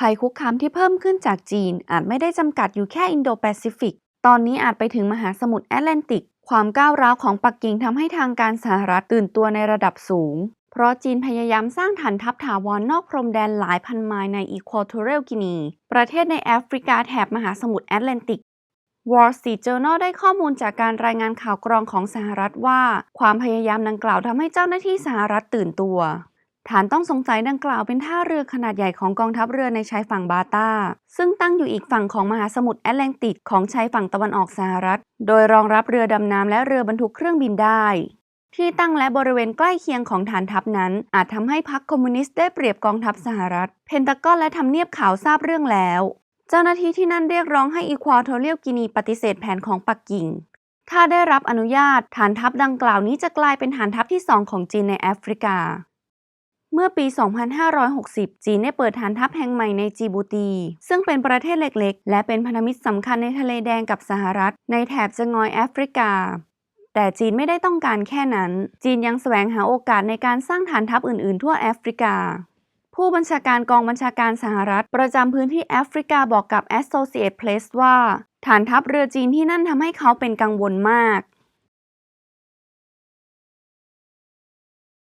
ภัยคุกคามที่เพิ่มขึ้นจากจีน อาจไม่ได้จำกัดอยู่แค่อินโดแปซิฟิก ตอนนี้อาจไปถึงมหาสมุทรแอตแลนติก ความก้าวร้าวของปักกิ่งทำให้ทางการสหรัฐตื่นตัวในระดับสูง เพราะจีนพยายามสร้างฐานทัพถาวรนอกพรมแดนหลายพันไมล์ในอีควอ t o เรลกินี ประเทศในแอฟริกาแถบมหาสมุทรแอตแลนติก Wall Street Journal ได้ข้อมูลจากการรายงานข่าวกรองของสหรัฐว่า ความพยายามดังกล่าวทำให้เจ้าหน้าที่สหรัฐตื่นตัว ฐานต้องสงสัยดังกล่าวเป็นท่าเรือขนาดใหญ่ของกองทัพเรือในชายฝั่งบาตาซึ่งตั้งอยู่อีกฝั่งของมหาสมุทรแอตแลนติกของชายฝั่งตะวันออกสหรัฐ โดยรองรับเรือดำน้ำและเรือบรรทุกเครื่องบินได้ ที่ตั้งและบริเวณใกล้เคียงของฐานทัพนั้น อาจทำให้พรรคคอมมิวนิสต์ได้เปรียบกองทัพสหรัฐ เพนตากอนและทำเนียบขาวทราบเรื่องแล้ว เจ้าหน้าที่ที่นั่นเรียกร้องให้อีควอทอเรียลกินีปฏิเสธแผนของปักกิ่งถ้าได้รับอนุญาตฐานทัพดังกล่าวนี้จะกลายเป็นฐานทัพที่สองของจีนในแอฟริกา เมื่อปี 2560 จีนได้เปิดฐานทัพแห่งใหม่ในจีบูตี ซึ่งเป็นประเทศเล็กๆ และเป็นพันธมิตรสำคัญในทะเลแดงกับสหรัฐ ในแถบจะงอยแอฟริกา แต่จีนไม่ได้ต้องการแค่นั้น จีนยังแสวงหาโอกาสในการสร้างฐานทัพอื่นๆ ทั่วแอฟริกา ผู้บัญชาการกองบัญชาการสหรัฐ ประจำพื้นที่แอฟริกาบอกกับ Associated Press ว่า ฐานทัพเรือจีนที่นั่นทำให้เขาเป็นกังวลมาก